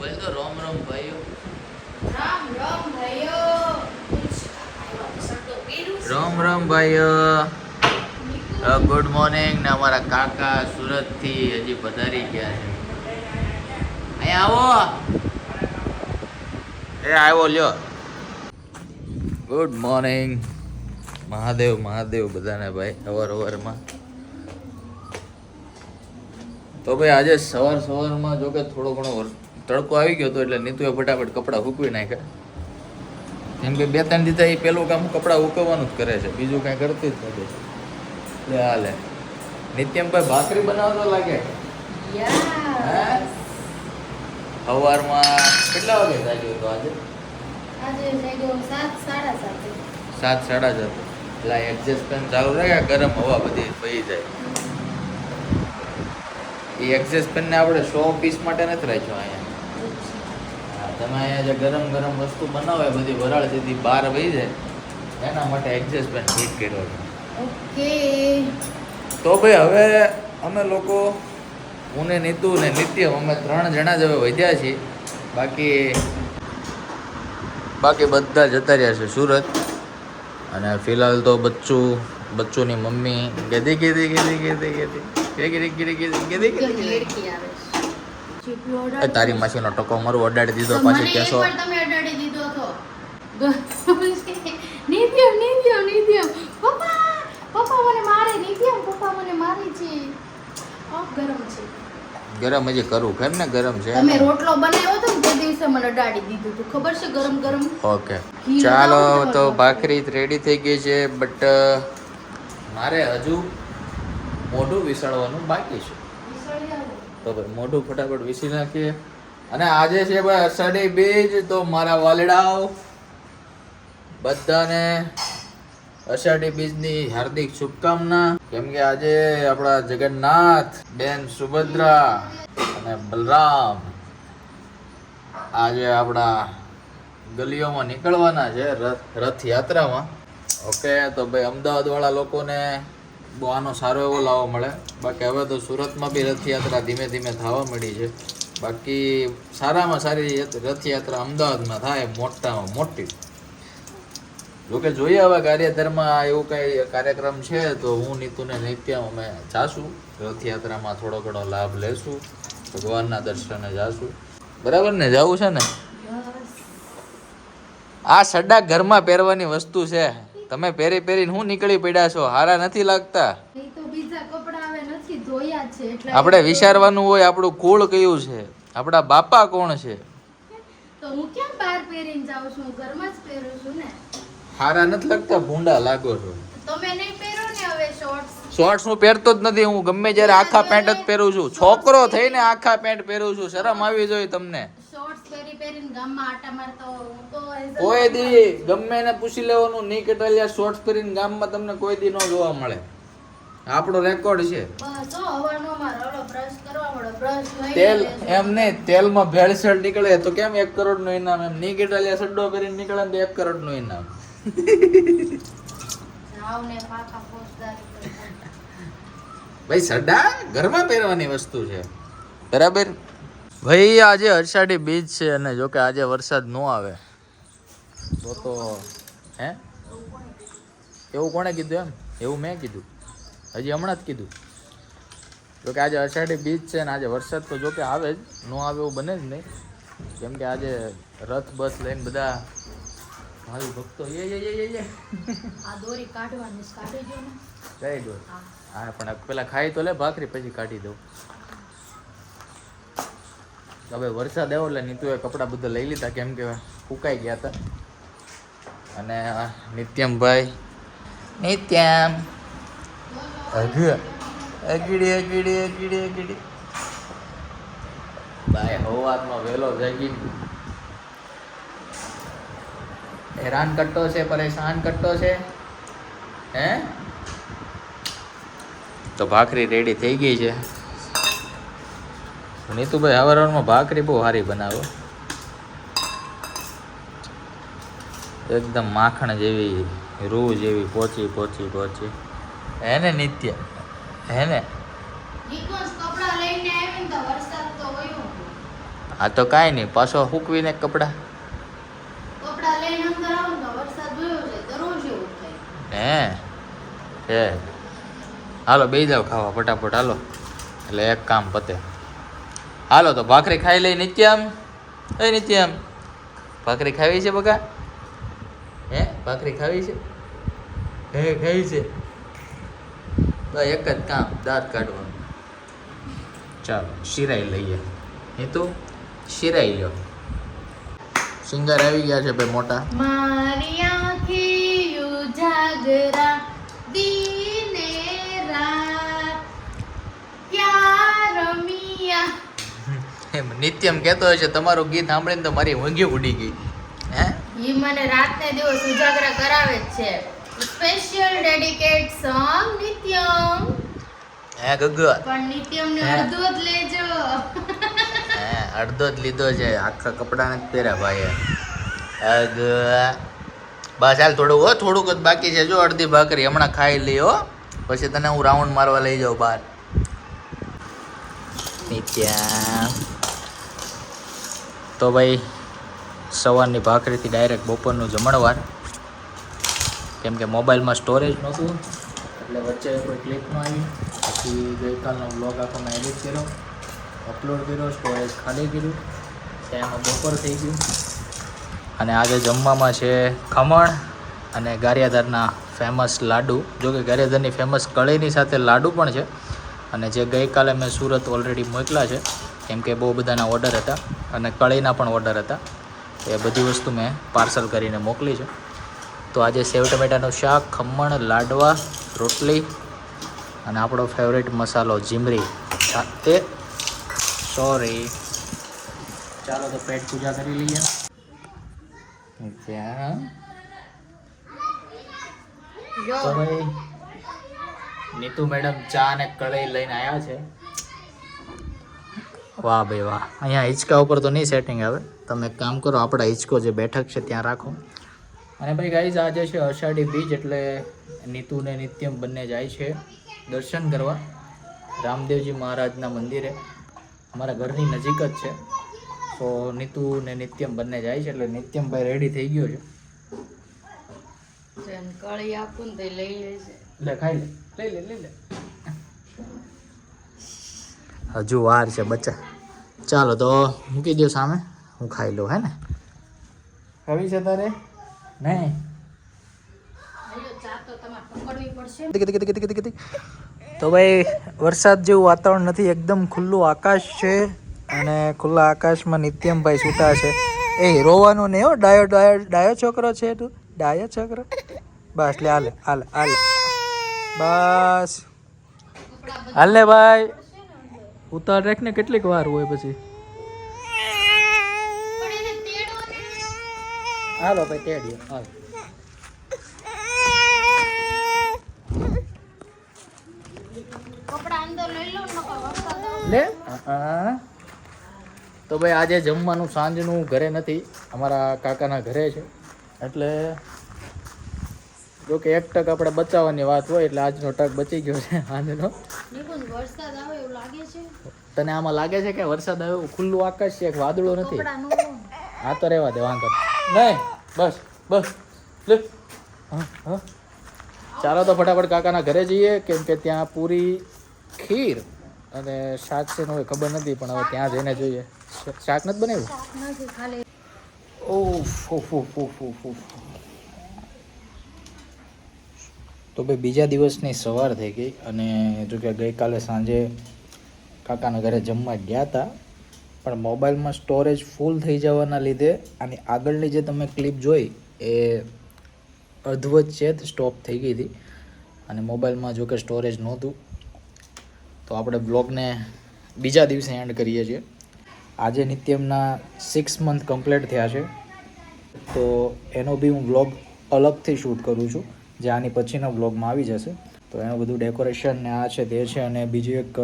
બોલ તો રોમ રોમ ભાઈઓ રામ રામ ભાઈઓ રોમ રોમ ભાઈઓ ગુડ મોર્નિંગ ને અમારા કાકા સુરતથી હજી પધારી ગયા છે. અહીંયા આવો. એ આવ્યો લ્યો. ગુડ મોર્નિંગ મહાદેવ મહાદેવ બધાને ભાઈ અવાર અવારમાં. તો ભાઈ આજે સવાર સવારમાં જો કે થોડો ઘણો તડકો આવી ગયો હતો એટલે નીતુએ ફટાફટ કપડાં સૂકવી નાખ્યા. કેમ કે બે ત્રણ દીધા એ પેલું કામ કપડાં ઉકવવાનું જ કરે છે બીજું કાંઈ કરતી જ નથી. લે હાલે. નિત્યમભાઈ ભાખરી બનાવતો લાગે સવારમાં કેટલા વાગે જાગ્યો હતો આજે? સાત સાડા સાતે. એટલે એડજસ્ટ પેન ચાલુ રાખ્યા ગરમ હવા બધી પડી જાય. એ એક્ઝેસ્ટ પેનને આપણે સો પીસ માટે નથી રાખ્યો અહીંયા. તમે અહીંયા જે ગરમ ગરમ વસ્તુ બનાવે બધી વરાળ જેથી બહાર વહી જાય એના માટે એડજસ્ટમેન્ટ ઠીક ફિટ કર્યો છે ઓકે તો ભાઈ હવે અમે લોકો હું ને નીતુ ને નિત્ય અમે ત્રણ જણા જ હવે વધ્યા છીએ બાકી બાકી બધા જતા રહ્યા છે સુરત અને ફિલહાલ તો બચ્ચું બચ્ચુની મમ્મી ગેધી કેદી કેદી કેદી કેદી કેદી કેદી કેદી કેદી કેદી ગેધી લેડકી ઓર્ડર એ તારી માસીનો ટકો મારું અડાડી દીધો પાછી મને તમે ઓર્ડર દીધો હતો નિત્યમ નિત્યમ નિત્યમ. પપ્પા પપ્પા મને મારે નિત્યમ પપ્પા મને મારે છે. ઓફ ગરમ છે. ગરમ હજી કરું કેમ ને ગરમ છે તમે રોટલો બનાવ્યો હતો ને તે દિવસે મને ડાડી દીધું હતું ખબર છે ગરમ ગરમ? ઓકે. ચાલો તો ભાખરી રેડી થઈ ગઈ છે બટ મારે હજુ મોઢું વિસળવાનું બાકી છે. વિસળી. તો ભાઈ મોઢું ફટાફટ વિસી નાખીએ. અને આજે છે ભાઈ અષાઢી બીજ, તો મારા વાલડાઓ બધાને અષાઢી બીજની હાર્દિક શુભકામના. કેમ કે આજે આપણા જગન્નાથ, બેન સુભદ્રા અને બલરામ આજે આપણા ગલીઓમાં નીકળવાના છે રથ, રથયાત્રામાં. ઓકે, તો ભાઈ અમદાવાદ વાળા લોકોને આનો સારો એવો લાવો મળે. બાકી હવે તો સુરતમાં બી રથયાત્રા ધીમે ધીમે થવા મળી છે. બાકી સારામાં સારી રથયાત્રા અમદાવાદમાં થાય મોટામાં મોટી. જોકે જોઈએ હવે કાર્યધરમાં એવું કઈ કાર્યક્રમ છે તો હું નીતુને નિત્ય અમે જાશું. રથયાત્રામાં થોડો ઘણો લાભ લેશું. ભગવાનના દર્શને જાશું. બરાબર ને? જવું છે ને? આ સડા ઘરમાં પહેરવાની વસ્તુ છે. તમે પહેરી પહેરીને હું નીકળી પડ્યા છો? હારા નથી લાગતા. આપણે વિચારવાનું હોય આપણું કુળ કયું છે? આપણા બાપા કોણ છે? તો હું કેમ બહાર પહેરીને જાઉં છું? ઘરમાં જ પહેરું છું ને? હારા નથી લાગતા? ભૂંડા લાગો છો. ને શોર્ટ્સ હું પહેરતો જ નથી હું ગમે જ્યારે આખા પેન્ટ જ પહેરું છું. છોકરો થઈને આખા પેન્ટ પહેરું છું શરમ આવી જોઈએ તમને. કોઈ દી ગમે એને પૂછી લેવાનું નહીં કેટલા શોર્ટ્સ પહેરીને ગામમાં તમને કોઈ દી ન જોવા મળે. આપણો રેકોર્ડ છે. તેલ એમ નહીં તેલમાં ભેળસેળ નીકળે તો કેમ એક કરોડનું ઇનામ? એમ નહીં કેટલા સડ્ડો કરીને નીકળે તો એક કરોડનું ઇનામ જાવ ને પાકા ફોજદારી કરતા. ભાઈ, સડા, ઘરમાં પહેરવાની વસ્તુ છે. બરાબર? ભાઈ, આજે અરસાડી બીજ છે અને જો કે આજે વરસાદ ન આવે. તો તો, હે? એવું કોણે કીધું એમ? એવું મેં કીધું. હજી હમણાં જ કીધું. જો કે આજે અષાઢી બીજ છે ને આજે વરસાદ તો જો કે આવે જ, ન આવે એવું બને જ નહીં. કેમ કે આજે રથ બસ લઈને બધા ભાવિ ભક્તો. એ એ એ એ આ દોરી કાઢવાની છે, કાઢી જો ને. કઈ દોરી. હા. હા પણ પેલા ખાઈ તો લે ભાખરી પછી કાઢી દઉં. હવે વરસાદ આવ્યો એટલે નીતુએ કપડાં બધા લઈ લીધા કેમ કે ફૂકાઈ ગયા હતા. અને નિત્યમભાઈ નિત્યમ. અઘ અગીડી અગીડી અગીડી અગીડી ભાઈ હવારમાં વહેલો જાગી હેરાન કરતો છે પરેશાન કરતો છે. હે? તો ભાખરી રેડી થઈ ગઈ છે. નીતુભાઈ હવારમાં ભાખરી બહુ સારી બનાવો. એકદમ માખણ જેવી રૂ જેવી પોચી પોચી પોચી. હે ને નિત્ય? હે ને? નિકોસ કપડાં લઈને આવી ને તો વરસાદ તો વયો ગયો. આ તો કાંઈ નહીં પાછો સૂકવીને કપડાં લઈને અંદર આવો ને તો વરસાદ વયો જાય દરરોજ એવું હે? છે હાલો બે જાવ ખાવા ફટાફટ, હાલો. એટલે એક કામ પતે. હાલો, તો ભાખરી ખાઈ લઈ નિત્યમ. એ નિત્યમ. ભાખરી ખાવી છે બકા? હે? ભાખરી ખાવી છે? હે ખાવી છે. તો એક જ કામ, દાંત કાઢવાનું. ચાલો, શિરાઈ લઈએ. એ તો? શિરાઈ લ્યો. સિંગર આવી ગયા છે ભાઈ મોટા. મારી આંખી ઉજાગરા દીને રાત. ક્યાં રમિયા નિત્યમ કહેતો છે તમારું ગીત સાંભળીને તો મારી ઊંઘી ઉડી ગઈ. હે? ઈ મને રાતને દિવસ ઉજાગરા કરાવે જ છે. Special dedicate song Nityam. હે ગગર પણ નિત્યમ ને અડધો જ લેજો. હે અડધો જ લીધો છે. આખા કપડાને નથી પહેર્યા ભાઈએ. અગ. બસ હાલ થોડું હો, થોડુંક જ બાકી છે. જો અડધી ભાખરી હમણાં ખાઈ લઈ હો. પછી તને હું રાઉન્ડ મારવા લઈ જાઉં બહાર. તો ભાઈ, સવારની ભાખરીથી ડાયરેક્ટ બપોરનું જમણવાર. કેમ કે મોબાઈલમાં સ્ટોરેજ નહોતું, એટલે વચ્ચે કોઈ ક્લિપ ન આવી. પછી ગઈકાલનો બ્લોગ આખો મેં એડિટ કર્યો અપલોડ કર્યો સ્ટોરેજ ખાલી કર્યું. તેમાં બપોર થઈ ગયું. અને આજે જમવામાં છે ખમણ અને ગારિયાધારના ફેમસ લાડુ. જોકે ગારિયાધારની ફેમસ કળીની સાથે લાડુ પણ છે. અને જે ગઈકાલે મેં સુરત ઓલરેડી મોકલા છે, કેમ કે બહુ બધાના ઓર્ડર હતા અને કળીના પણ ઓર્ડર હતા. એ બધી વસ્તુ મેં પાર્સલ કરીને મોકલી છે. તો આજે સેવ ટમેટાનું શાક, ખમણ, લાડવા, રોટલી અને આપણો ફેવરેટ મસાલો જીમરી. સાથે સોરી ચાલો તો પેટ પૂજા કરી લઈએ. ત્યાં. તો ભાઈ નીતુ મેડમ ચા અને કઢાઈ લઈને આવ્યા છે. વાહ ભાઈ વાહ. અહીંયા હિંચકા ઉપર તો નહીં સેટિંગ આવે. તમે કામ કરો આપણા હિંચકો જે બેઠક છે ત્યાં રાખો. અને ભાઈ ગાઈઝ આજે છે અષાઢી બીજ એટલે નીતુ ને નિત્યમ બંને જાય છે દર્શન કરવા. રામદેવજી મહારાજના મંદિરે. અમારા ઘરની નજીક જ છે. તો નીતુ ને નિત્યમ બંને જાય છે એટલે નિત્યમભાઈ રેડી થઈ ગયો છે. કળી આપું ને તો એ લઈ લે ખાઈ લે. લઈ લે લઈ લે. હજુ વાર છે બચ્ચા. ચાલો તો મૂકી દો સામે. હું ખાઈ લઉં હે ને? ખાવી છે તારે? નહીં. હાલો, ચા તો તમારે પકડવી તો ભાઈ વરસાદ જેવું વાતાવરણ નથી. એકદમ ખુલ્લું આકાશ છે. અને ખુલ્લા આકાશમાં નિત્યમભાઈ સૂતા છે. એ રોવાનું નહીં હો ડાયો ડાયો ડાયો છોકરો છે તું. ડાયો છોકરો. બસ લે હાલે હાલે હાલે. બસ. હાલ ભાઈ. ઉતાર રાખ ને કેટલીક વાર હોય પછી. હાલો ભાઈ તેડીએ હાલ. કપડાં અંદર લઈ લો ને નકર વરસાદ આવે. લે હા. તો ભાઈ આજે જમવાનું સાંજનું ઘરે નથી. અમારા કાકાના ઘરે છે. એટલે જો કે એક ટક આપણે બચાવવાની વાત હોય એટલે આજનો ટક બચી ગયો છે છે. તને આમાં લાગે છે કે વરસાદ આવ્યો ખુલ્લું આકાશ છે વાદળો નથી. આ તો રહેવા દે વાંધો નહીં. બસ બસ. લે. હા હા. ચાલો તો ફટાફટ કાકાના ઘરે જઈએ. કેમ કે ત્યાં પૂરી ખીર અને શાક છે ને ખબર નથી પણ હવે ત્યાં જઈને જોઈએ. શાક નથી બનાવ્યું? ઓફ ઓફ ઓફ ઓફ. તો ભાઈ બીજા દિવસની સવાર થઈ ગઈ અને જો કે ગઈકાલે સાંજે કાકાના ઘરે જમવા ગયા હતા પણ મોબાઈલમાં સ્ટોરેજ ફૂલ થઈ જવાના લીધે આની આગળની જે તમે ક્લિપ જોઈ એ અધવચ્ચે જ સ્ટોપ થઈ ગઈ હતી અને મોબાઈલમાં જો કે સ્ટોરેજ નહોતું. તો આપણે બ્લોગને બીજા દિવસે એન્ડ કરીએ છીએ. આજે નિત્યમના સિક્સ મંથ કમ્પ્લીટ થયા છે. તો એનો બી હું બ્લોગ અલગથી શૂટ કરું છું, જે આની પછીના બ્લોગમાં આવી જશે. તો એનું બધું ડેકોરેશન ને આ છે, તે છે, અને બીજું એક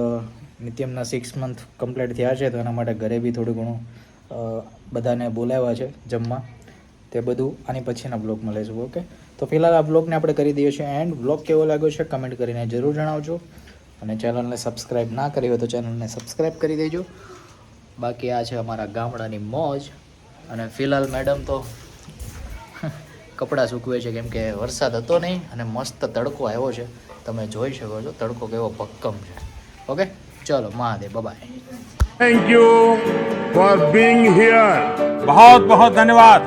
નિત્યમના સિક્સ મંથ કમ્પ્લીટ થયા છે, તો એના માટે ઘરે બી થોડું ઘણું બધાને બોલાવ્યા છે જમવા. તે બધું આની પછીના બ્લોગમાં લઈશું ઓકે? તો ફિલહાલ આ બ્લોગને આપણે કરી દઈએ છીએ એન્ડ બ્લોગ કેવો લાગ્યો છે કમેન્ટ કરીને જરૂર જણાવજો. અને ચેનલને સબસ્ક્રાઈબ ના કરી હોય તો ચેનલને સબસ્ક્રાઈબ કરી દેજો. બાકી આ છે અમારા ગામડાની મોજ. અને ફિલહાલ મેડમ તો કપડાં સૂકવે છે કેમ કે વરસાદ હતો નહીં અને મસ્ત તડકો આવ્યો છે. તમે જોઈ શકો છો તડકો કેવો ભક્કમ છે. ઓકે? ચલો, Mahadev bye thank you for being here બહુ બહુ ધન્યવાદ.